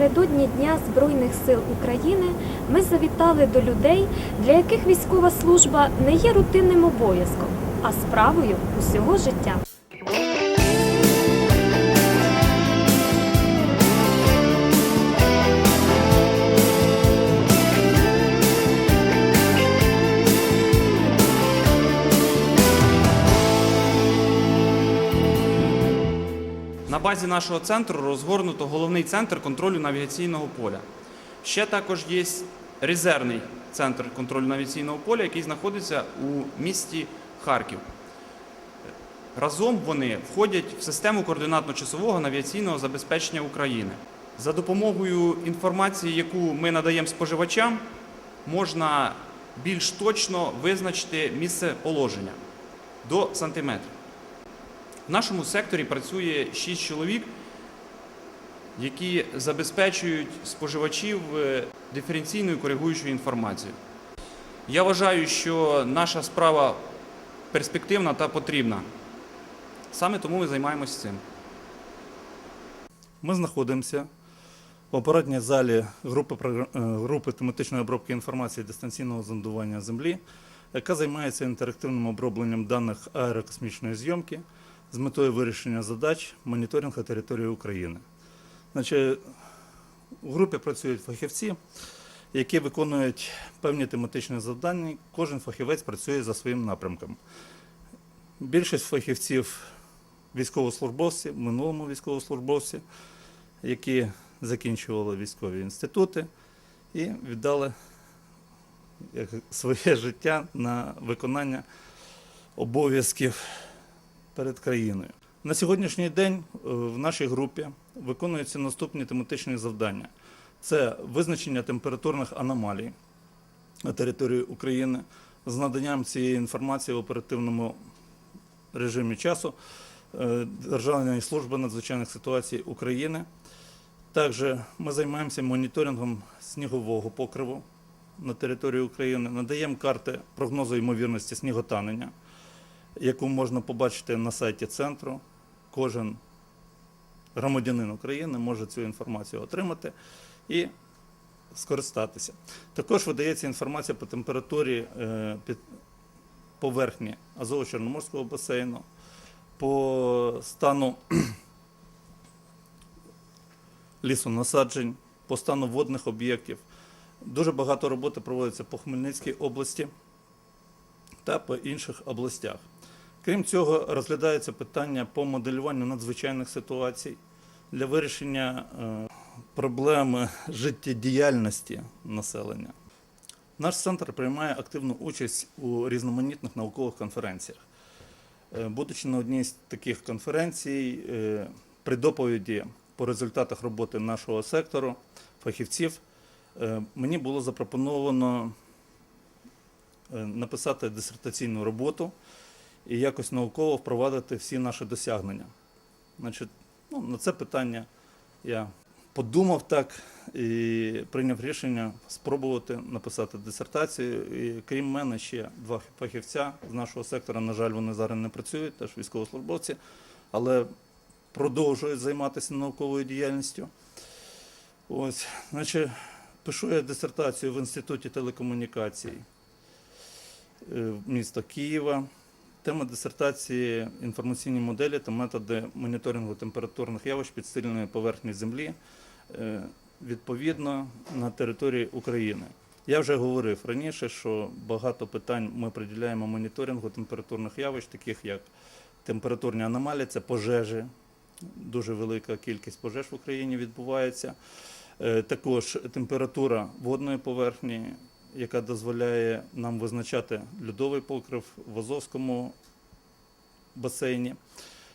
Напередодні Дня Збройних сил України ми завітали до людей, для яких військова служба не є рутинним обов'язком, а справою усього життя. Базі нашого центру розгорнуто головний центр контролю навігаційного поля. Ще також є резервний центр контролю навігаційного поля, який знаходиться у місті Харків. Разом вони входять в систему координатно-часового навігаційного забезпечення України. За допомогою інформації, яку ми надаємо споживачам, можна більш точно визначити місце положення до сантиметра. В нашому секторі працює 6 чоловік, які забезпечують споживачів е, диференційною коригуючою інформацією. Я вважаю, що наша справа перспективна та потрібна. Саме тому ми займаємося цим. Ми знаходимося в апаратній залі групи, е, групи тематичної обробки інформації дистанційного зондування Землі, яка займається інтерактивним обробленням даних аерокосмічної зйомки з метою вирішення задач моніторингу території України. Значить, у групі працюють фахівці, які виконують певні тематичні завдання. Кожен фахівець працює за своїм напрямком. Більшість фахівців військовослужбовці, в минулому військовослужбовці, які закінчували військові інститути і віддали своє життя на виконання обов'язків перед країною. На сьогоднішній день е, в нашій групі виконуються наступні тематичні завдання: це визначення температурних аномалій на території України з наданням цієї інформації в оперативному режимі часу е, Державної служби надзвичайних ситуацій України. Також ми займаємося моніторингом снігового покриву на території України, надаємо карти прогнозу ймовірності сніготанення, яку можна побачити на сайті центру. Кожен громадянин України може цю інформацію отримати і скористатися. Також видається інформація по температурі е, під поверхні Азово-Чорноморського басейну, по стану лісонасаджень, по стану водних об'єктів. Дуже багато роботи проводиться по Хмельницькій області та по інших областях. Крім цього, розглядається питання по моделюванню надзвичайних ситуацій для вирішення е, проблеми життєдіяльності населення. Наш центр приймає активну участь у різноманітних наукових конференціях. Е, Будучи на одній з таких конференцій, е, при доповіді по результатах роботи нашого сектору, фахівців, мені було запропоновано написати дисертаційну роботу і якось науково впровадити всі наші досягнення. Значить, ну, на це питання я подумав так і прийняв рішення спробувати написати дисертацію. І крім мене, ще два фахівця з нашого сектора. На жаль, вони зараз не працюють, теж військовослужбовці, але продовжують займатися науковою діяльністю. Ось, значить, пишу я дисертацію в Інституті телекомунікацій е, міста Києва. Тема дисертації інформаційні моделі та методи моніторингу температурних явищ підстильної поверхні Землі е, відповідно на території України. Я вже говорив раніше, що багато питань ми приділяємо моніторингу температурних явищ, таких як температурні аномалії, це пожежі. Дуже велика кількість пожеж в Україні відбувається. Е, Також температура водної поверхні, яка дозволяє нам визначати льодовий покрив в Азовському басейні.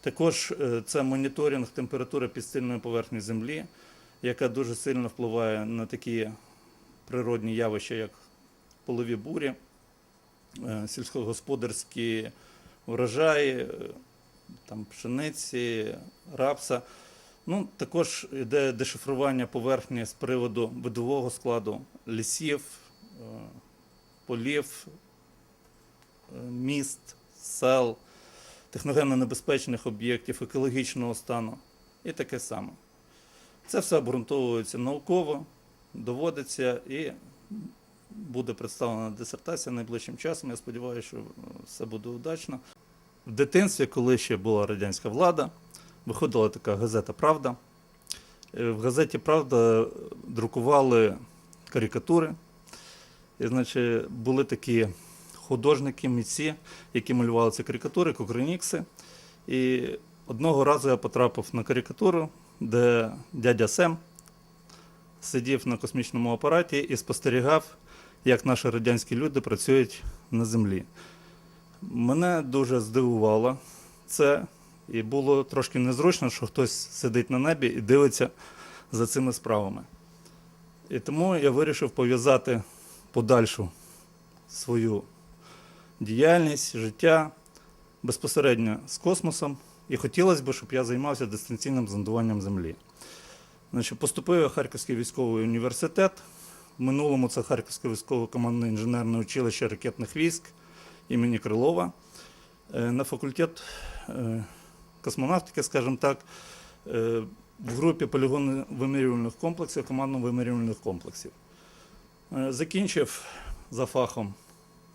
Також е, це моніторинг температури підстильної поверхні землі, яка дуже сильно впливає на такі природні явища, як полові бурі, е, сільськогосподарські врожаї, е, там, пшениці, рапса. Ну, також йде дешифрування поверхні з приводу видового складу лісів, полів, е, міст, сел, техногенно небезпечних об'єктів, екологічного стану і таке саме. Це все обґрунтовується науково, доводиться і буде представлена дисертація найближчим часом. Я сподіваюся, що е, все буде удачно. В дитинстві, коли ще була радянська влада, виходила така газета Правда. Е, В газеті Правда друкували карикатури. І, значить, були такі художники, митці, які малювали ці карикатури, кукринікси. І одного разу я потрапив на карикатуру, де дядя Сем сидів на космічному апараті і спостерігав, як наші радянські люди працюють на землі. Мене дуже здивувало це, і було трошки незручно, що хтось сидить на небі і дивиться за цими справами. І тому я вирішив пов'язати подальшу свою діяльність, життя безпосередньо з космосом. І хотілося б, щоб я займався дистанційним зондуванням Землі. Значить, поступив я в Харківський військовий університет. В минулому це Харківське військове командне інженерне училище ракетних військ імені Крилова. Е, На факультет е, космонавтики, скажімо так, е, в групі полігонно-вимірювальних комплексів, командно-вимірювальних комплексів. Е, Закінчив за фахом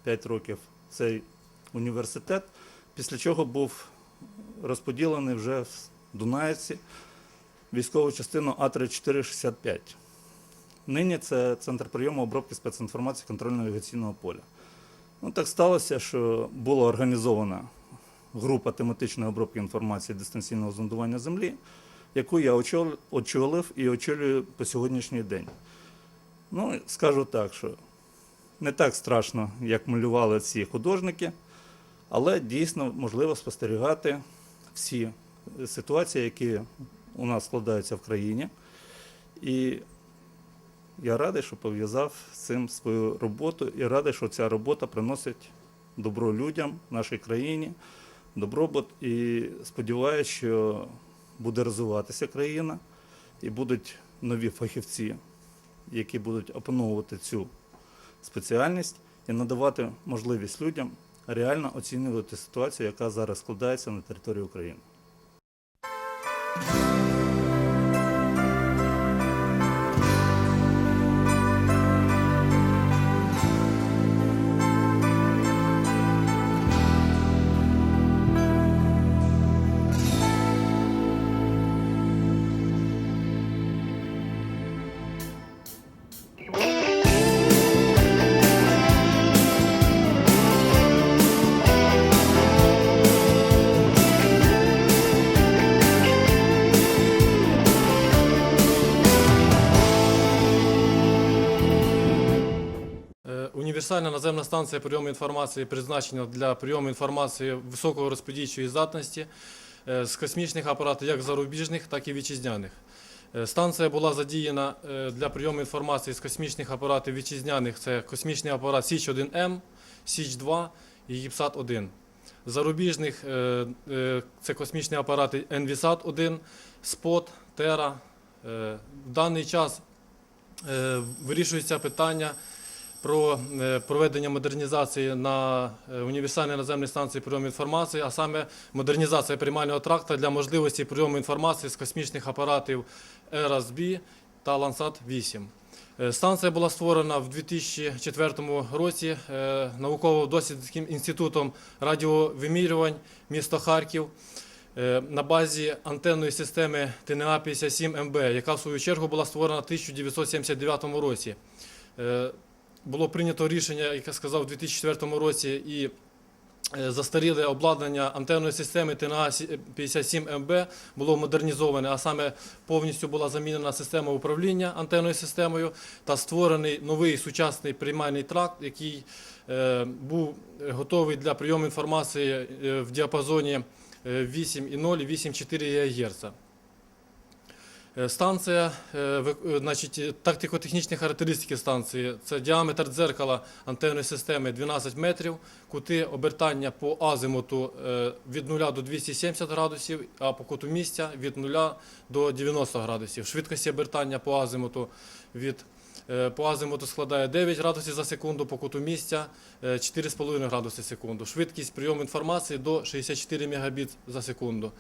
5 років цей університет, після чого був розподілений вже в Дунаївці військову частину А3465. Нині це центр прийому обробки спецінформації контрольно-навігаційного поля. Ну, так сталося, що була організована група тематичної обробки інформації дистанційного зондування Землі, яку я очолив і очолюю по сьогоднішній день. Ну, скажу так, що не так страшно, як малювали ці художники, але дійсно можливо спостерігати всі ситуації, які у нас складаються в країні. І я радий, що пов'язав з цим свою роботу і радий, що ця робота приносить добро людям, нашій країні, добробут. І сподіваюся, що буде розвиватися країна і будуть нові фахівці, які будуть опановувати цю спеціальність і надавати можливість людям реально оцінювати ситуацію, яка зараз складається на території України. Універсальна наземна станція прийому інформації призначена для прийому інформації високого розподільчої здатності е, з космічних апаратів як зарубіжних, так і вітчизняних. Е, Станція була задіяна е, для прийому інформації з космічних апаратів вітчизняних. Це космічний апарат Січ-1М, Січ-2 і Гіпсат-1. Зарубіжних е, е, це космічні апарати Енвісат-1, Спот, Тера. В даний час вирішується питання про е, проведення модернізації на е, універсальній наземній станції прийому інформації, а саме модернізація приймального тракта для можливості прийому інформації з космічних апаратів ERAS-B та Landsat-8. Е, Станція була створена в 2004 році науково-дослідницьким інститутом радіовимірювань міста Харків на базі антенної системи ТНА 57 МБ, яка в свою чергу була створена в 1979 році. Було прийнято рішення, як я сказав, у 2004 році і е, застаріле обладнання антенної системи ТНА 57 МБ було модернізоване, а саме повністю була замінена система управління антенною системою та створений новий сучасний приймальний тракт, який е, був готовий для прийому інформації е, в діапазоні е, 8,0 і 8,4 ГГц. Е, Станція, е, е, значить, тактико-технічні характеристики станції це діаметр дзеркала антенної системи 12 метрів, кути обертання по азимуту від 0 до 270 градусів, а по куту місця від 0 до 90 градусів. Швидкості обертання по азимуту від по азимуту складає 9 градусів за секунду, по куту місця е, 4,5 градуси за секунду. Швидкість прийому інформації до 64 Мбіт за секунду.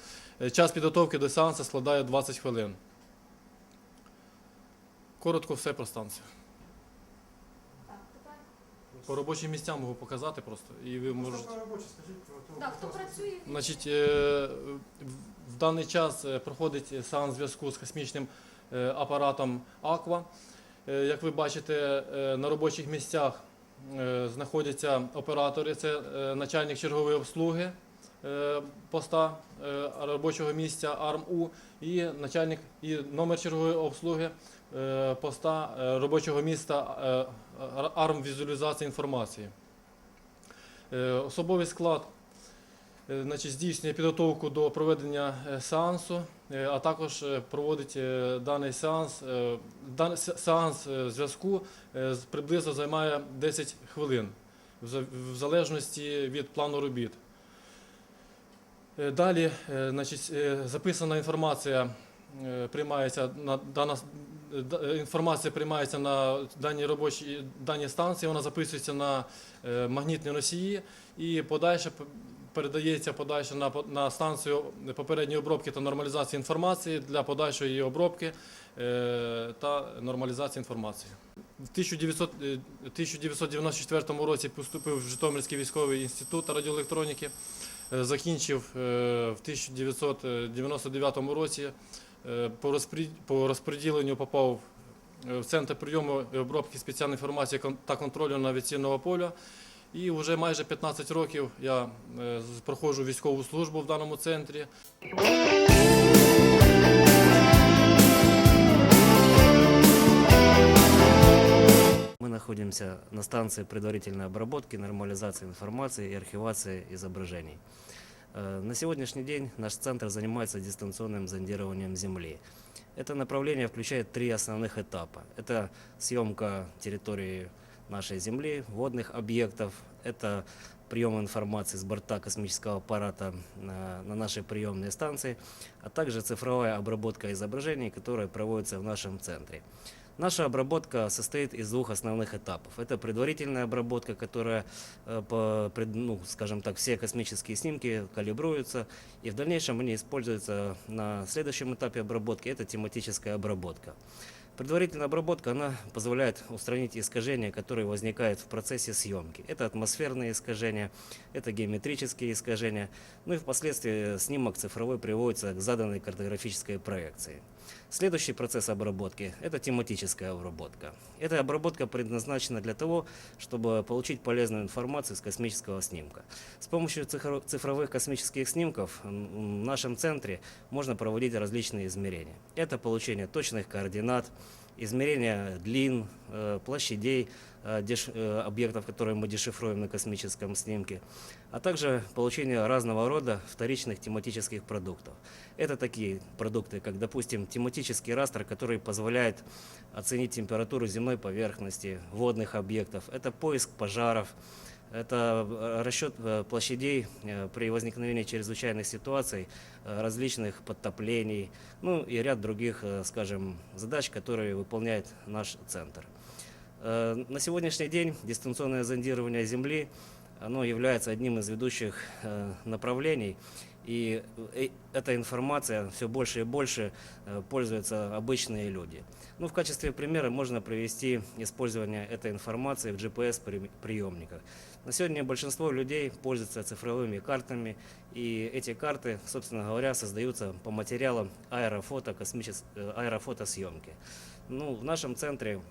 Час підготовки до сеансу складає 20 хвилин. Коротко все про станцію. По робочим місцям можу показати просто. І ви можете. Так, хто працює? Значить, е, в- даний час е, проходить сеанс зв'язку з космічним е, апаратом Аква. Як ви бачите, на робочих місцях знаходяться оператори, це начальник чергової обслуги поста робочого місця АРМУ і начальник і номер чергової обслуги поста е, робочого міста е, АРМ візуалізації інформації. Е, Особовий склад е, значить, здійснює підготовку до проведення е, сеансу, е, а також е, проводить е, даний сеанс. е, сеанс е, зв'язку е, приблизно займає 10 хвилин в залежності від плану робіт. Е, Далі е, значить, е, записана інформація е, приймається на е, інформація приймається на даній робочій даній станції, вона записується на е, магнітні носії і подальше передається подальше на, на станцію попередньої обробки та нормалізації інформації для подальшої її обробки е, та нормалізації інформації. В 1900, е, 1994 році поступив в Житомирський військовий інститут радіоелектроніки, закінчив в 1999 році. Е, По розподіленню попав е, в центр прийому і обробки спеціальної інформації та контролю навіційного поля. І вже майже 15 років я е, проходжу військову службу в даному центрі. Мы находимся на станции предварительной обработки, нормализации информации и архивации изображений. Э, На сегодняшний день наш центр занимается дистанционным зондированием Земли. Это направление включает три основных этапа. Это съемка территории нашей Земли, водных объектов, это прием информации с борта космического аппарата на, на нашей приемной станции, а также цифровая обработка изображений, которая проводится в нашем центре. Наша обработка состоит из двух основных этапов. Это предварительная обработка, которая, э, по, ну, скажем так, все космические снимки калибруются, и в дальнейшем они используются на следующем этапе обработки, это тематическая обработка. Предварительная обработка, она позволяет устранить искажения, которые возникают в процессе съемки. Это атмосферные искажения, это геометрические искажения, ну и впоследствии снимок цифровой приводится к заданной картографической проекции. Следующий процесс обработки – это тематическая обработка. Эта обработка предназначена для того, чтобы получить полезную информацию с космического снимка. С помощью цифро- цифровых космических снимков в нашем центре можно проводить различные измерения. Это получение точных координат, измерение длин, э, площадей э, э, объектов, которые мы дешифруем на космическом снимке, а также получение разного рода вторичных тематических продуктов. Это такие продукты, как, допустим, тематический растр, который позволяет оценить температуру земной поверхности, водных объектов. Это поиск пожаров, это э, расчет э, площадей э, при возникновении чрезвычайных ситуаций, различных подтоплений, ну и ряд других, скажем, задач, которые выполняет наш центр. На сегодняшний день дистанционное зондирование Земли оно является одним из ведущих э, направлений, и э, эта информация все больше и больше э, пользуются обычные люди. Ну, в качестве примера можно привести использование этой информации в GPS-приемниках. На сегодня большинство людей пользуются цифровыми картами, и эти карты, собственно говоря, создаются по материалам аэрофото, космичес... э, аэрофотосъемки. Ну, в нашем центре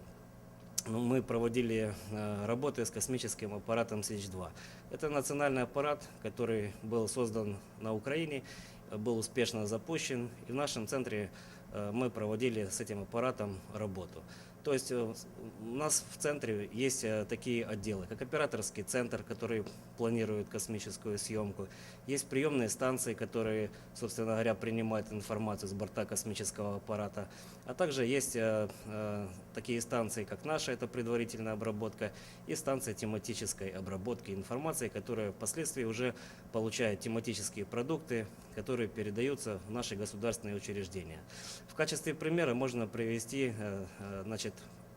мы проводили э, работы с космическим аппаратом СИЧ-2. Это национальный аппарат, который был создан на Украине, э, был успешно запущен, и в нашем центре э, мы проводили с этим аппаратом работу. То есть э, с- у нас в центре есть э, такие отделы, как операторский центр, который планирует космическую съемку, есть приемные станции, которые, собственно говоря, принимают информацию с борта космического аппарата, а также есть э, э, такие станции, как наша, это предварительная обработка, и станция тематической обработки информации, которая впоследствии уже получает тематические продукты, которые передаются в наши государственные учреждения. В качестве примера можно привести э, э, значит,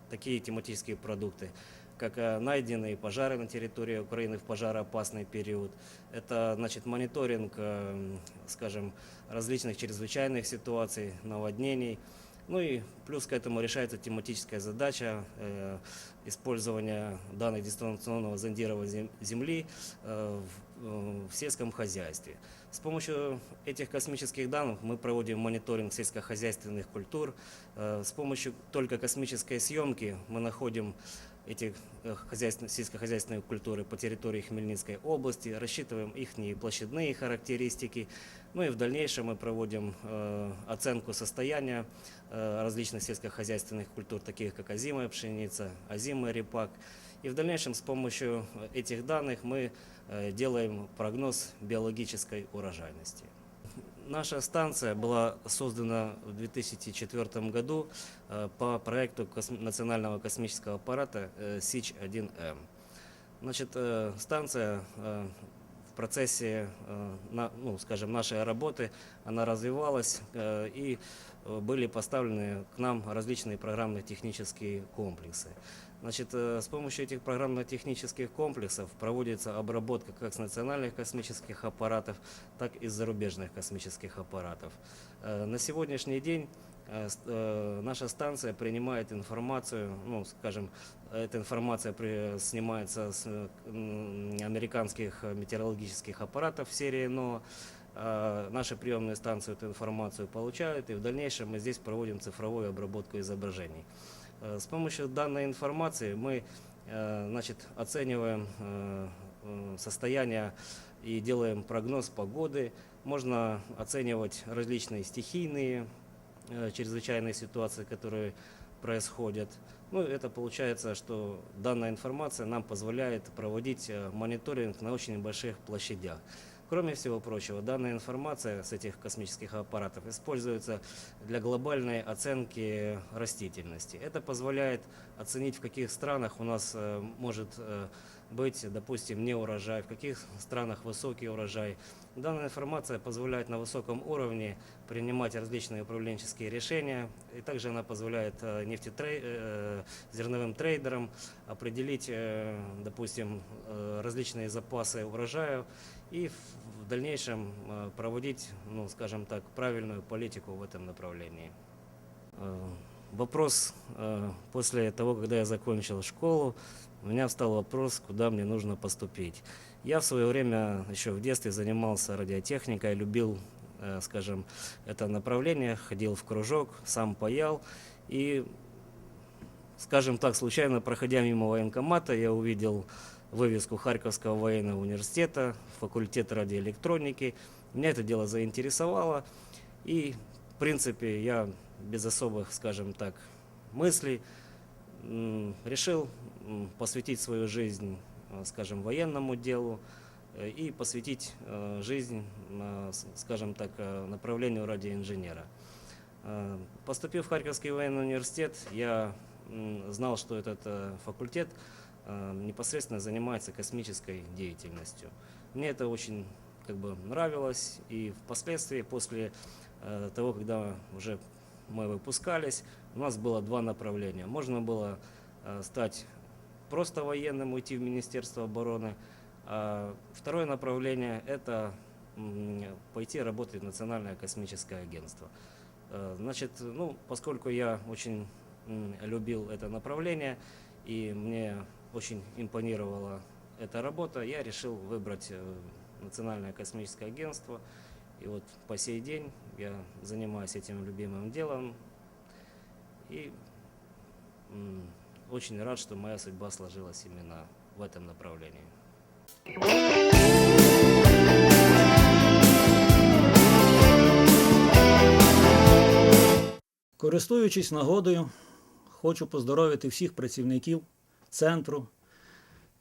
такие тематические продукты, как э, найденные пожары на территории Украины в пожароопасный период. Это значит, мониторинг, э, скажем, различных чрезвычайных ситуаций, наводнений. Ну и плюс к этому решается тематическая задача э, использования данных дистанционного зондирования зем- Земли э, в, э, в сельском хозяйстве. С помощью этих космических данных мы проводим мониторинг сельскохозяйственных культур. Э, С помощью только космической съемки мы находим эти э, хозяйствен- сельскохозяйственные культуры по территории Хмельницкой области, рассчитываем их площадные характеристики, ну и в дальнейшем мы проводим э, оценку состояния э, различных сельскохозяйственных культур, таких как озимая пшеница, озимый репак. И в дальнейшем с помощью этих данных мы э, делаем прогноз биологической урожайности. Наша станция была создана в 2004 году э, по проекту косм- национального космического аппарата э, СИЧ-1М. Значит, э, станция э, в процессе, э, на- ну, скажем, нашей работы, она развивалась э, и э, были поставлены к нам различные программно-технические комплексы. Значит, э, с помощью этих программно-технических комплексов проводится обработка как с национальных космических аппаратов, так и с зарубежных космических аппаратов. Э, На сегодняшний день э, наша станция принимает информацию, ну, скажем, эта информация снимается с американских метеорологических аппаратов серии НОА. А Наши приемные станции эту информацию получают, и в дальнейшем мы здесь проводим цифровую обработку изображений. Э, С помощью данной информации мы э, значит, оцениваем э, э, состояние и делаем прогноз погоды. Можно оценивать различные стихийные э, чрезвычайные ситуации, которые происходят. Ну, это получается, что данная информация нам позволяет проводить э, мониторинг на очень больших площадях. Кроме всего прочего, данная информация с этих космических аппаратов используется для глобальной оценки растительности. Это позволяет оценить, в каких странах у нас э, может э, быть, допустим, не урожай, в каких странах высокий урожай. Данная информация позволяет на высоком уровне принимать различные управленческие решения, и также она позволяет э, нефтетрей- э, зерновым трейдерам определить, э, допустим, различные запасы урожая и в дальнейшем проводить, ну, скажем так, правильную политику в этом направлении. Вопрос после того, когда я закончил школу, у меня встал вопрос, куда мне нужно поступить. Я в свое время еще в детстве занимался радиотехникой, любил, э, скажем, это направление, ходил в кружок, сам паял и, скажем так, случайно проходя мимо военкомата, я увидел вывеску Харьковского военного университета, факультет радиоэлектроники. Меня это дело заинтересовало, и, в принципе, я без особых, скажем так, мыслей решил посвятить свою жизнь, э, скажем, военному делу э, и посвятить э, жизнь, скажем так, направлению радиоинженера. Э, Поступив в Харьковский военный университет, я знал, что этот факультет непосредственно занимается космической деятельностью. Мне это очень как бы нравилось, и впоследствии, после того, когда уже мы выпускались, у нас было два направления. Можно было стать просто военным, уйти в Министерство обороны, а второе направление – это пойти работать в Национальное космическое агентство. Э, Значит, ну, поскольку я очень любил это направление и мне очень импонировала эта работа, я решил выбрать э, Национальное космическое агентство. И вот по сей день я занимаюсь этим любимым делом. И очень рад, что моя судьба сложилась именно в этом направлении. Користуючись нагодою, хочу поздоровити всіх працівників центру,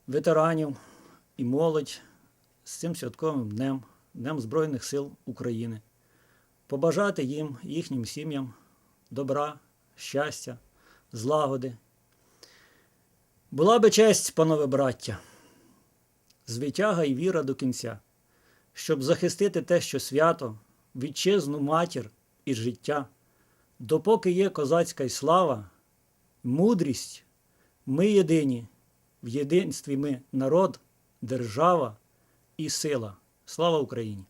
ветеранів і молодь з цим святковим днем, Днем Збройних сил України, побажати їм, їхнім сім'ям добра, щастя, злагоди. Була би честь, панове браття, звитяга і віра до кінця, щоб захистити те, що свято, вітчизну матір і життя. Допоки є козацька й слава, мудрість, ми єдині, в єдинстві ми народ, держава і сила. Слава Україні!